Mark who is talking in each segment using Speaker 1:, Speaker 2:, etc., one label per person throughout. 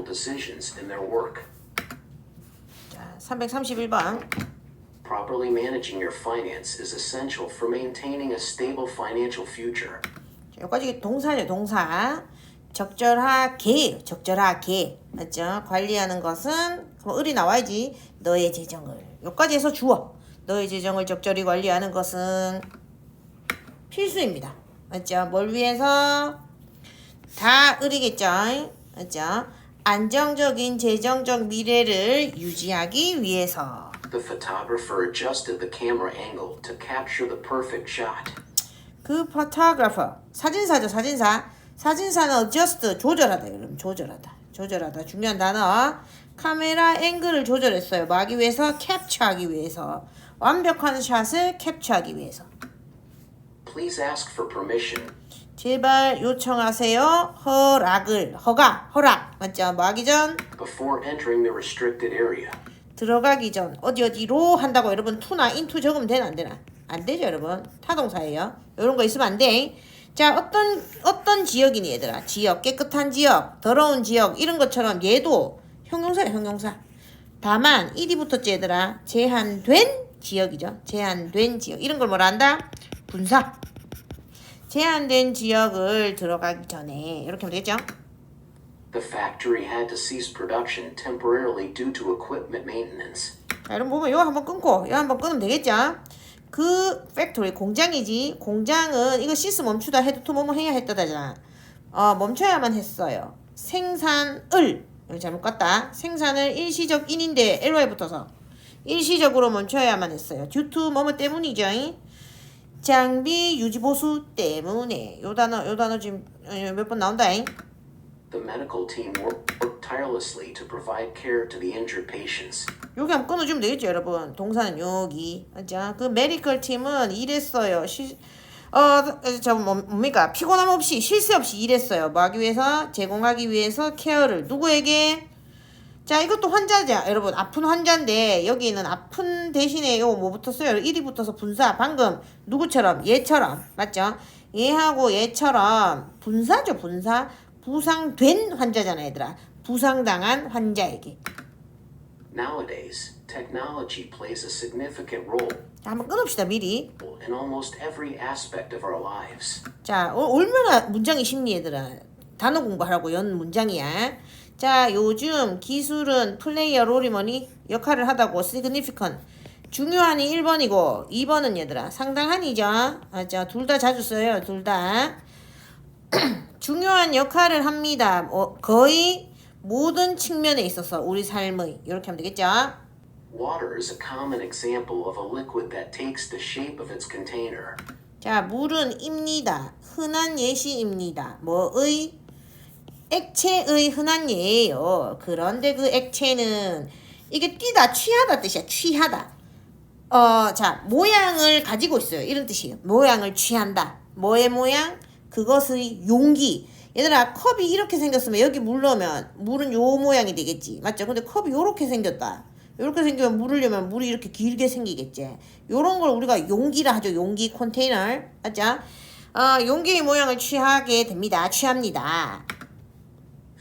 Speaker 1: financial decisions in their work.
Speaker 2: 자, 331번.
Speaker 1: Properly managing your finance is essential for maintaining a stable financial future.
Speaker 2: 자, 여기까지 동사예요, 동사. 적절하게, 적절하게. 맞죠? 관리하는 것은, 그럼 을이 나와야지. 너의 재정을. 여기까지 해서 주어. 너의 재정을 적절히 관리하는 것은 필수입니다. 맞죠? 뭘 위해서? 다 을이겠죠? 맞죠? 안정적인 재정적 미래를 유지하기 위해서.
Speaker 1: The photographer adjusted the camera angle to capture the perfect shot.
Speaker 2: 그 포토그래퍼 사진사죠 사진사. 사진사는 adjust 조절하다 그럼 조절하다. 조절하다. 중요한 단어. 카메라 앵글을 조절했어요. 뭐 하기 위해서 캡처하기 위해서. 완벽한 샷을 캡처하기 위해서.
Speaker 1: Please ask for permission
Speaker 2: 제발 요청하세요 허락을 허가 허락 맞죠 뭐 하기 전
Speaker 1: before entering the restricted area.
Speaker 2: 들어가기 전 어디 어디로 한다고 여러분 투나 인투 적으면 되나 안 되나? 안 되죠 여러분 타동사예요. 이런 거 있으면 안 돼. 자 어떤 어떤 지역이니 얘들아 지역 깨끗한 지역 더러운 지역 이런 것처럼 얘도 형용사야 형용사. 다만 1이 붙었지 얘들아 제한된 지역이죠. 제한된 지역 이런 걸 뭐라 한다? 분사. 제한된 지역을 들어가기 전에 이렇게 하면 되겠죠?
Speaker 1: The factory had to cease production temporarily due to equipment maintenance.
Speaker 2: 자, 여러분 보면 이거 한번 끊고 이거 한번 끊으면 되겠죠? 그 팩토리 공장이지 공장은 이거 시스 멈추다 해도 또 뭐뭐 해야 했다잖아. 어 멈춰야만 했어요. 생산을 여기 잘못 갔다. 생산을 일시적 인인데 ly 붙어서 일시적으로 멈춰야만 했어요. due to 뭐뭐 때문이죠. 장비 유지 보수 때문에 요 단어 요 단어 지금 몇 번 나온다잉.
Speaker 1: The medical team worked, tirelessly to provide care to the injured patients.
Speaker 2: 여기 한번 끊어주면 되겠죠, 여러분. 동사는 여기. 맞죠? 그 메디컬 팀은 일했어요. 시, 어, 저 뭐, 뭡니까? 피곤함 없이, 쉴새 없이 일했어요. 뭐 하기 위해서? 제공하기 위해서 케어를. 누구에게? 자, 이것도 환자자. 여러분, 아픈 환자인데, 여기는 아픈 대신에 요뭐 붙었어요? 일이 붙어서 분사. 방금, 누구처럼? 얘처럼. 맞죠? 얘하고 얘처럼 분사죠, 분사. 부상된 환자잖아, 얘들아. 부상당한 환자에게.
Speaker 1: Nowadays, technology plays a significant role
Speaker 2: 자, 한번 끊읍시다, 미리.
Speaker 1: in almost every aspect of our lives.
Speaker 2: 자, 어, 얼마나 문장이 쉽니, 얘들아. 단어 공부하라고 연 문장이야. 자, 요즘 기술은 플레이어 롤이 뭐니? 역할을 하다고 significant. 중요한이 1번이고 2번은 얘들아 상당한이죠. 맞죠? 둘다 자주 써요. 둘 다. 중요한 역할을 합니다. 어, 거의 모든 측면에 있어서 우리 삶의 이렇게 하면 되겠죠?
Speaker 1: Water is a common example of a liquid that takes the shape of its container.
Speaker 2: 자, 물은 입니다. 흔한 예시입니다. 뭐의? 액체의 흔한 예예요. 그런데 그 액체는 이게 뛰다, 취하다 뜻이야. 취하다. 어, 자, 모양을 가지고 있어요. 이런 뜻이에요. 모양을 취한다. 뭐의 모양? 그것의 용기. 얘들아, 컵이 이렇게 생겼으면 여기 물 넣으면 물은 요 모양이 되겠지. 맞죠? 근데 컵이 요렇게 생겼다. 요렇게 생기면 물을 넣으면 물이 이렇게 길게 생기겠지. 요런 걸 우리가 용기라 하죠. 용기 컨테이너. 맞죠? 어, 용기의 모양을 취하게 됩니다. 취합니다.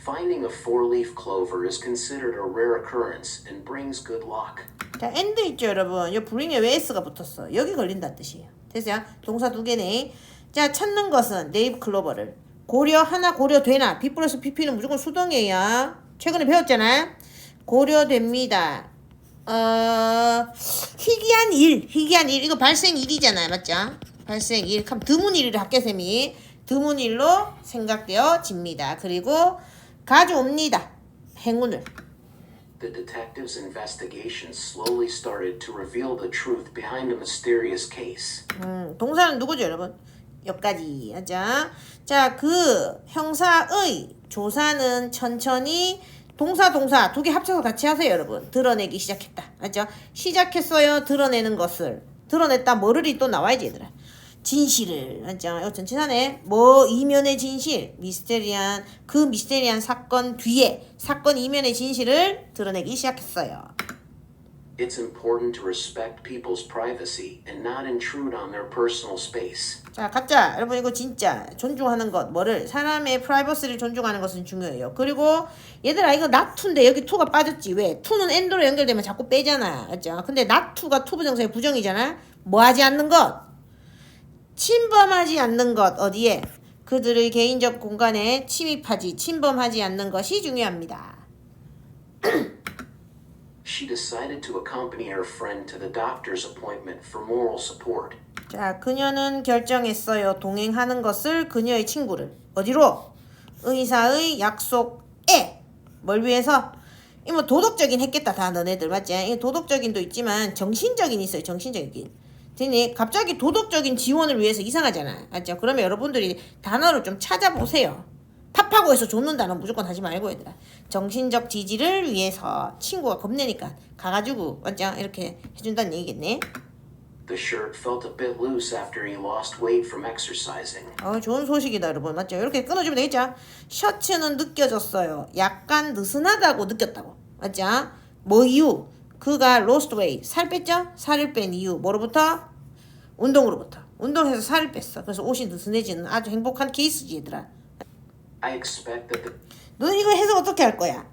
Speaker 1: Finding a four-leaf clover is considered a rare occurrence and brings good luck.
Speaker 2: 자, 엔드 있죠, 여러분. 요 브링에 왜 S가 붙었어? 여기 걸린다는 뜻이에요. 됐어요? 동사 두 개네. 자, 찾는 것은 네이브 클로버를. 고려 하나 고려되나? B 플러스 PP는 무조건 수동이에요. 최근에 배웠잖아. 고려됩니다. 어, 희귀한 일, 희귀한 일. 이거 발생 일이잖아. 맞죠? 발생 일. 그럼 드문 일이를 학교쌤이 드문 일로 생각되어집니다. 그리고 가져옵니다. 행운을.
Speaker 1: The detective's investigation slowly started to reveal the truth behind a mysterious case.
Speaker 2: 음, 동사는 누구죠, 여러분? 여기까지 하자. 자, 그 형사의 조사는 천천히 동사 동사 두 개 합쳐서 같이 하세요, 여러분. 드러내기 시작했다. 맞죠? 시작했어요. 드러내는 것을. 드러냈다. 뭐를이 또 나와야지, 얘들아. 진실을. 맞죠? 이거 전치사네. 뭐 이면의 진실. 미스테리한 그 미스테리한 사건 뒤에 사건 이면의 진실을 드러내기 시작했어요.
Speaker 1: It's important to respect people's privacy and not intrude on their personal space.
Speaker 2: 자, 가짜. 여러분 이거 진짜 존중하는 것. 뭐를 사람의 프라이버시를 존중하는 것은 중요해요. 그리고 얘들아 이거 not2인데 여기 to가 빠졌지. 왜? to는 and로 연결되면 자꾸 빼잖아. 맞죠? 근데 not2가 to 부정사의 부정이잖아. 뭐 하지 않는 것? 침범하지 않는 것. 어디에? 그들의 개인적 공간에 침입하지, 침범하지 않는 것이 중요합니다.
Speaker 1: She decided to accompany her friend to the doctor's appointment for moral support.
Speaker 2: 자, 그녀는 결정했어요. 동행하는 것을 그녀의 친구를 어디로? 의사의 약속에 뭘 위해서? 이뭐 도덕적인 했겠다 다 너네들 맞지? 이 도덕적인도 있지만 정신적인 있어요. 정신적인. 되니 갑자기 도덕적인 지원을 위해서 이상하잖아. 맞죠? 그러면 여러분들이 단어를 좀 찾아보세요. 팝하고 해서 줬는 단어 무조건 하지 말고 얘들아. 정신적 지지를 위해서 친구가 겁내니까 가가지고 맞죠? 이렇게 해준다는 얘기겠네.
Speaker 1: The shirt felt a bit loose after he lost weight from exercising.
Speaker 2: 어, 좋은 소식이다, 여러분. 맞죠? 이렇게 끊어주면 되겠죠? 셔츠는 느껴졌어요. 약간 느슨하다고 느꼈다고. 맞죠? 뭐 이유? 그가 lost weight. 살 뺐죠? 살을 뺀 이유. 뭐로부터? 운동으로부터. 운동해서 살을 뺐어. 그래서 옷이 느슨해지는 아주 행복한 케이스지, 얘들아.
Speaker 1: I expect that the,
Speaker 2: 너는 이거 해석 어떻게 할 거야?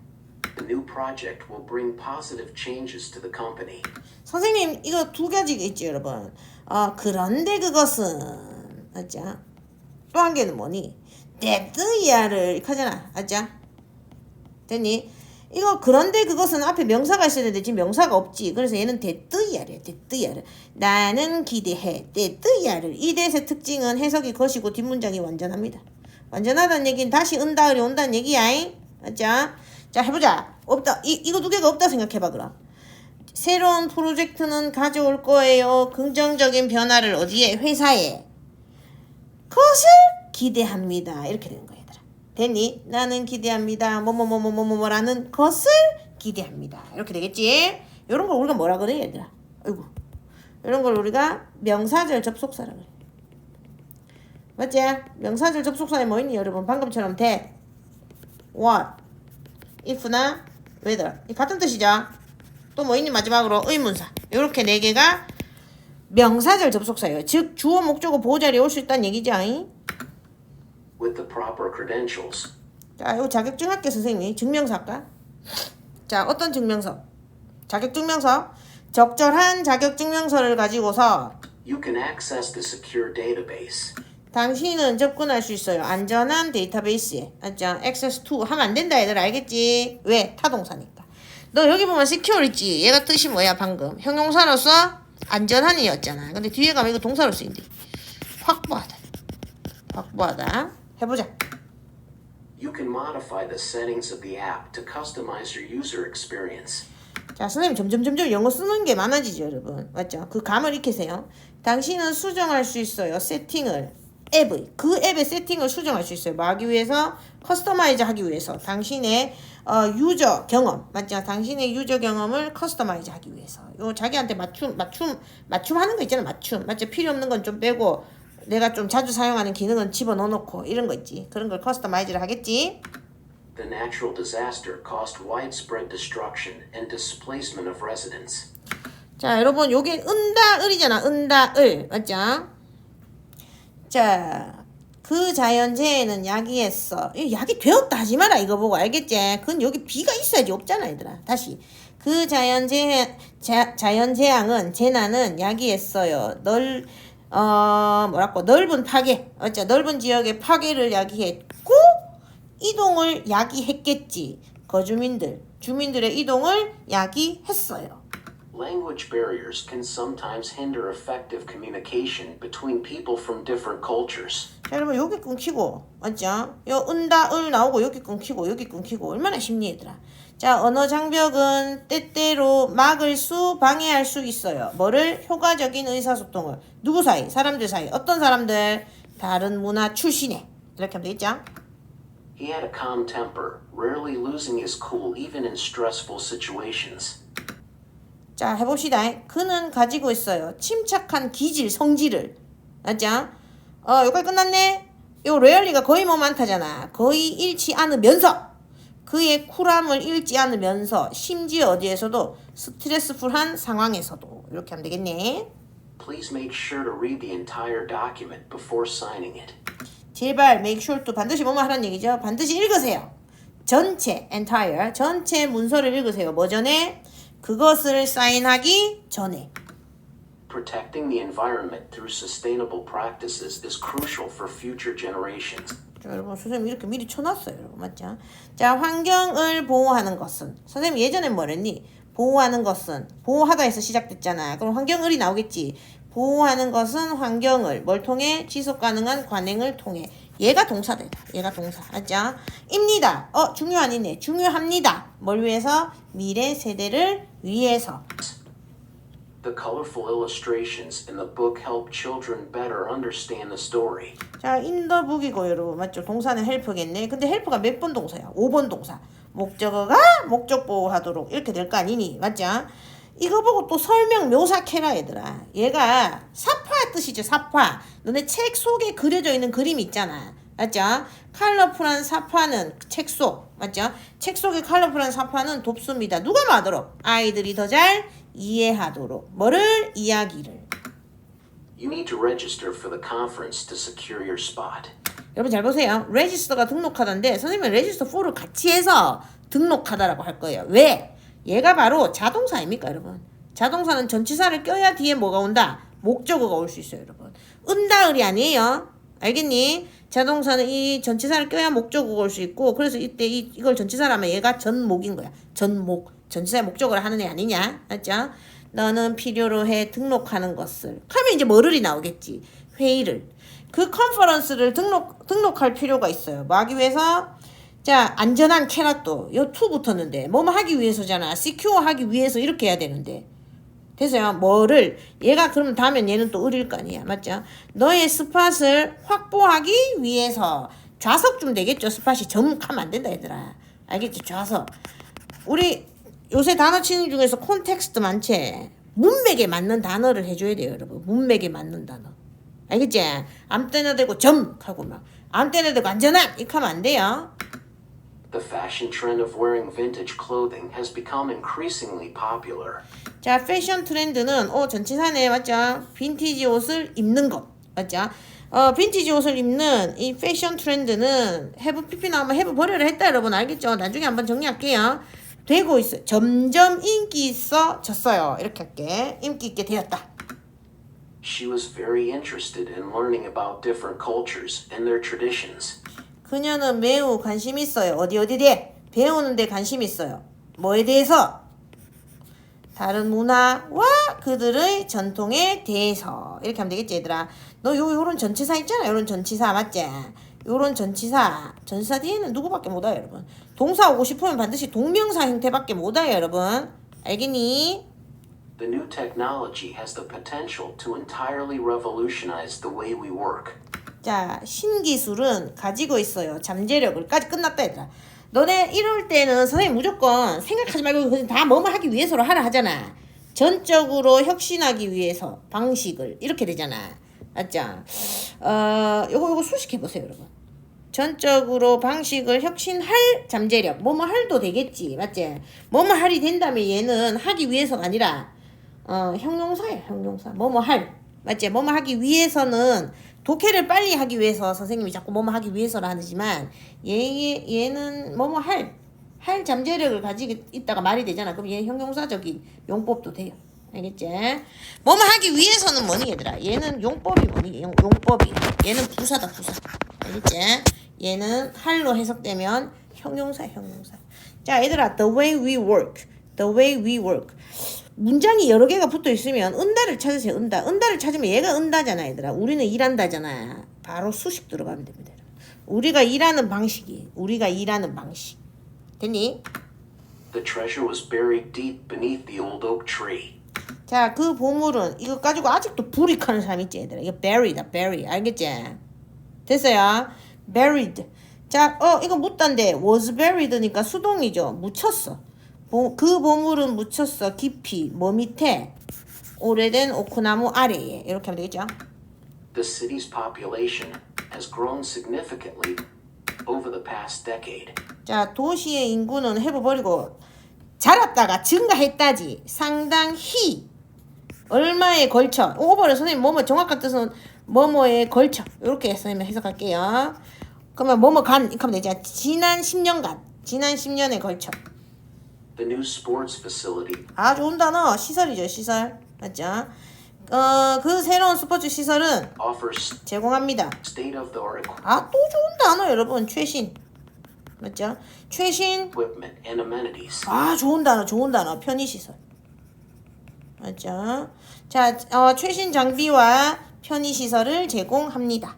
Speaker 1: the new project will bring positive changes to the company.
Speaker 2: 선생님, 이거 두 가지가 있죠, 여러분. 어, 그런데 그것은, 맞죠? 또한 개는 뭐니? 데드야를 하잖아. 맞죠? 됐니? 이거 그런데 그것은 앞에 명사가 있어야 되는데 지금 명사가 없지. 그래서 얘는 데드야래. 데드야를. 나는 기대해. 데드야를. 이 대의 특징은 해석이 것이고 뒷문장이 완전합니다. 완전하다는 얘기는 다시 은다을이 온다는 얘기야. 맞죠? 자, 해보자. 없다. 이, 이거 두 개가 없다 생각해봐, 그럼. 새로운 프로젝트는 가져올 거예요. 긍정적인 변화를 어디에? 회사에. 그것을 기대합니다. 이렇게 되는 얘 됐니? 나는 기대합니다. 뭐뭐뭐뭐뭐뭐라는 것을 기대합니다. 이렇게 되겠지? 이런 걸 우리가 뭐라 그래, 얘들아? 아이고. 이런 걸 우리가 명사절 접속사라 그래. 맞지? 명사절 접속사에 뭐 있니, 여러분? 방금처럼 that, what, if나 whether. 이 같은 뜻이죠? 또 뭐 있니 마지막으로 의문사 이렇게 네 개가 명사절 접속사예요 즉 주어 목적어 보호자리에 올 수 있다는 얘기죠 잉?
Speaker 1: With the proper credentials,
Speaker 2: 자 이거 자격증 학교 선생님이 증명서 할까? 자 어떤 증명서? 자격증명서 적절한 자격증명서를 가지고서
Speaker 1: you can access the secure database.
Speaker 2: 당신은 접근할 수 있어요 안전한 데이터베이스에 맞죠? access to 하면 안 된다 얘들 알겠지? 왜? 타동사니까 너 여기 보면 secure 있지? 얘가 뜻이 뭐야 방금 형용사로서 안전한이었잖아 근데 뒤에 가면 이거 동사로 쓰인대 확보하다 확보하다 해보자.
Speaker 1: You can modify the settings of the app to customize your user experience.
Speaker 2: 자 선생님 점점 점점 영어 쓰는 게 많아지죠 여러분. 맞죠? 그 감을 익히세요. 당신은 수정할 수 있어요 세팅을. 앱의 그 앱의 세팅을 수정할 수 있어요. 뭐 하기 위해서 커스터마이즈 하기 위해서. 당신의 어, 유저 경험. 맞죠? 당신의 유저 경험을 커스터마이즈 하기 위해서. 요 자기한테 맞춤 맞춤 맞춤 하는 거 있잖아 맞춤. 맞죠? 필요 없는 건 좀 빼고 내가 좀 자주 사용하는 기능은 집어 넣어놓고 이런 거 있지 그런 걸 커스터마이즈를 하겠지
Speaker 1: The natural disaster caused widespread destruction and displacement of residents.
Speaker 2: 자, 여러분, 요게 은다을이잖아. 은다을. 맞죠? 자, 그 자연재해는 야기했어. 이 야기 되었다 하지 마라. 이거 보고 알겠지? 그건 여기 비가 있어야지. 없잖아, 얘들아. 다시. 그 자연재해, 자, 자연재앙은, 재난은 야기했어요. 널, 어, 뭐랄까, 넓은 파괴. 어째, 넓은 지역의 파괴를 야기했고, 이동을 야기했겠지. 거주민들, 주민들의 이동을 야기했어요.
Speaker 1: Language barriers can sometimes hinder effective communication between people from different cultures.
Speaker 2: 자, 여러분 여기 끊기고 맞죠? 요 은다 을 나오고 여기 끊기고 여기 끊기고 얼마나 쉽니 얘들아? 자 언어 장벽은 때때로 막을 수 방해할 수 있어요. 뭐를 효과적인 의사소통을 누구 사이? 사람들 사이. 어떤 사람들? 다른 문화 출신의 이렇게 하면 되겠죠?
Speaker 1: He had a calm temper, rarely losing his cool even in stressful situations.
Speaker 2: 자 해봅시다. 그는 가지고 있어요. 침착한 기질 성질을 맞죠? 어 여기까지 끝났네. 요 레얼리가 거의 뭐 많다잖아. 거의 잃지 않으면서 그의 쿨함을 잃지 않으면서 심지어 어디에서도 스트레스풀한 상황에서도 이렇게 하면 되겠네.
Speaker 1: Please make sure to read the entire document before signing it.
Speaker 2: 제발 make sure to 반드시 뭐뭐 하라는 얘기죠. 반드시 읽으세요. 전체 entire 전체 문서를 읽으세요. 뭐 전에 그것을 사인하기 전에.
Speaker 1: Protecting the environment through sustainable practices is crucial for future generations.
Speaker 2: 자, 여러분 선생님 이렇게 미리 쳐놨어요 여러분 맞죠? 자 환경을 보호하는 것은 선생님 예전에 뭐랬니? 보호하는 것은 보호하다에서 시작됐잖아 그럼 환경을이 나오겠지 보호하는 것은 환경을 뭘 통해 지속 가능한 관행을 통해 얘가 동사다 얘가 동사 맞죠? 입니다 어 중요하니네 중요합니다 뭘 위해서? 미래 세대를 위해서
Speaker 1: The colorful illustrations in the book help children better understand the story.
Speaker 2: 자, 인더북이고 여러분 맞죠? 동사는 헬프겠네. 근데 헬프가 몇 번 동사야? 5번 동사. 목적어가 목적 보호하도록 이렇게 될 거 아니니? 맞죠? 이거 보고 또 설명 묘사해라 얘들아. 얘가 사파 뜻이죠. 사파. 너네 책 속에 그려져 있는 그림 있잖아. 맞죠? 컬러풀한 사파는 책 속. 맞죠? 책 속에 컬러풀한 사파는 돕습니다. 누가 말하도록? 아이들이 더 잘 이해하도록. 뭐를? 이야기를.
Speaker 1: You need to register for the conference to secure your spot.
Speaker 2: 여러분 잘 보세요. 레지스터가 등록하던데 선생님은 레지스터 4를 같이 해서 등록하다라고 할 거예요. 왜? 얘가 바로 자동사 아닙니까 여러분? 자동사는 전치사를 껴야 뒤에 뭐가 온다? 목적어가 올 수 있어요 여러분. 은다을이 아니에요. 알겠니? 자동사는 이 전치사를 껴야 목적어가 올 수 있고 그래서 이때 이, 이걸 전치사라면 얘가 전목인 거야. 전목. 전치사의 목적어를 하는 애 아니냐? 맞죠? 너는 필요로 해 등록하는 것을. 하면 이제 뭐를이 나오겠지. 회의를. 그 컨퍼런스를 등록 등록할 필요가 있어요. 뭐 하기 위해서? 자, 안전한 캐럿도 요투 붙었는데 뭐뭐 하기 위해서잖아. 시큐어 하기 위해서 이렇게 해야 되는데. 됐어요. 뭐를 얘가 그러면 다음엔 얘는 또 을일 거 아니야. 맞죠? 너의 스팟을 확보하기 위해서 좌석 좀 되겠죠. 스팟이 점하면 안 된다 얘들아. 알겠지? 좌석. 우리 요새 단어 치는 중에서 콘텍스트 많지. 문맥에 맞는 단어를 해줘야 돼요, 여러분. 문맥에 맞는 단어. 알겠지? 아무 때나 대고 점 하고 막 아무 때나 대고 안전한 이렇게 하면 안 돼요.
Speaker 1: The fashion trend of wearing vintage clothing has become increasingly popular.
Speaker 2: 자, 패션 트렌드는 어 전치사네 맞죠? 빈티지 옷을 입는 것 맞죠? 어 빈티지 옷을 입는 이 패션 트렌드는 해부 피피 나오면 해부 버려라 했다 여러분 알겠죠? 나중에 한번 정리할게요. 되고 있어. 점점 인기 있어졌어요. 이렇게 할게. 인기 있게 되었다.
Speaker 1: She was very interested in learning about different cultures and their traditions.
Speaker 2: 그녀는 매우 관심 있어요. 어디 어디에 배우는 데 관심 있어요. 뭐에 대해서? 다른 문화와 그들의 전통에 대해서 이렇게 하면 되겠지 얘들아. 너 요 요런 전치사 있잖아. 요런 전치사 맞지? 요런 전치사 전치사 뒤에는 누구밖에 못 와요 여러분. 동사 오고 싶으면 반드시 동명사 형태밖에 못 와요 여러분. 알겠니?
Speaker 1: The new technology has the potential to entirely revolutionize the way we work.
Speaker 2: 자, 신기술은 가지고 있어요. 잠재력을까지 끝났다 얘들아. 너네 이럴 때는 선생님 무조건 생각하지 말고 다 뭐뭐 하기 위해서로 하라 하잖아. 전적으로 혁신하기 위해서 방식을 이렇게 되잖아. 맞죠? 어, 요거 요거 수식해 보세요, 여러분. 전적으로 방식을 혁신할 잠재력. 뭐뭐 할도 되겠지. 맞지? 뭐뭐 할이 된다면 얘는 하기 위해서가 아니라 어, 형용사예요, 형용사. 뭐뭐 할. 맞지? 뭐뭐 하기 위해서는 독해를 빨리 하기 위해서 선생님이 자꾸 뭐뭐 하기 위해서라 하지만 얘, 얘 얘는 뭐뭐 할. 할 잠재력을 가지고 있다가 말이 되잖아. 그럼 얘 형용사적인 용법도 돼요. 알겠지? 뭐뭐 하기 위해서는 뭐니 얘들아? 얘는 용법이 뭐니? 용, 용법이. 얘는 부사다 부사. 알겠지? 얘는 할로 해석되면 형용사 형용사. 자 얘들아 the way we work. the way we work. 문장이 여러 개가 붙어 있으면 은다를 찾으세요. 은다. 은다를 찾으면 얘가 은다잖아, 얘들아. 우리는 일한다잖아. 바로 수식 들어가면 됩니다. 우리가 일하는 방식이 우리가 일하는 방식. 됐니?
Speaker 1: The treasure was buried deep beneath the old oak tree.
Speaker 2: 자, 그 보물은 이거 가지고 아직도 불이하는 사람 있지, 얘들아. 이거 bury다, bury. 알겠지? 됐어요? buried. 자, 어, 이거 묻단데 was buried니까 수동이죠. 묻혔어. 보, 그 보물은 묻혔어. 깊이. 뭐 밑에? 오래된 오크나무 아래에. 이렇게 하면 되겠죠?
Speaker 1: The city's population has grown significantly over the past decade.
Speaker 2: 자, 도시의 인구는 해버버리고 자랐다가 증가했다지. 상당히 얼마에 걸쳐. 오버를 선생님 뭐뭐 정확한 뜻은 뭐뭐에 걸쳐. 이렇게 선생님 해석할게요. 그러면 뭐뭐 간 하면 되죠. 지난 10년간, 지난 10년에 걸쳐.
Speaker 1: The new sports facility
Speaker 2: 아 좋은 단어 시설이죠 시설 맞죠? 어그 새로운 스포츠 시설은
Speaker 1: offers
Speaker 2: 제공합니다.
Speaker 1: state of the art
Speaker 2: 아 또 좋은 단어 여러분 최신 맞죠? 최신
Speaker 1: equipment and amenities.
Speaker 2: 아 좋은 단어 좋은 단어 편의시설 맞죠? 자 어, 최신 장비와 편의시설을 제공합니다.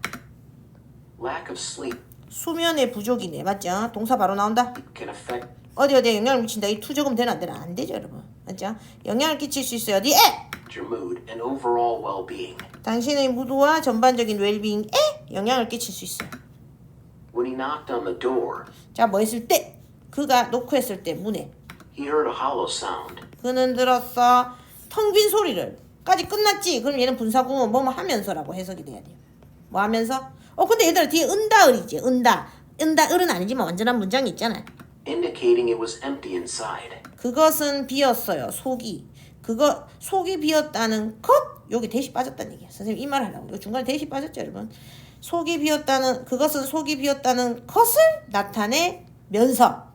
Speaker 1: Lack of sleep
Speaker 2: 수면의 부족이네 맞죠? 동사 바로 나온다.
Speaker 1: can affect
Speaker 2: 어디 어디에 영향을 미친다. 이 투적음 되나 안 되나 안 되죠 여러분 맞죠? 영향을 끼칠 수 있어요 어디에? 당신의 무드와 전반적인 웰빙에 영향을 끼칠 수 있어요.
Speaker 1: When he knocked on the door,
Speaker 2: 자, 뭐 했을 때? 그가 노크했을 때 문에
Speaker 1: he heard a hollow sound.
Speaker 2: 그는 들었어 텅 빈 소리를 까지 끝났지. 그럼 얘는 분사구문 뭐뭐 하면서라고 해석이 돼야 돼요. 뭐 하면서? 어 근데 얘들아 뒤에 은다을이지. 은다. 은다을은 아니지만 완전한 문장이 있잖아요.
Speaker 1: Indicating it was empty inside.
Speaker 2: 그것은 비었어요. 속이. 그거 속이 비었다는 것 여기 대시 빠졌다는 얘기야. 선생님 이 말 하려고. 중간에 대시 빠졌죠, 여러분. 속이 비었다는 그것은 속이 비었다는 것을 나타내면서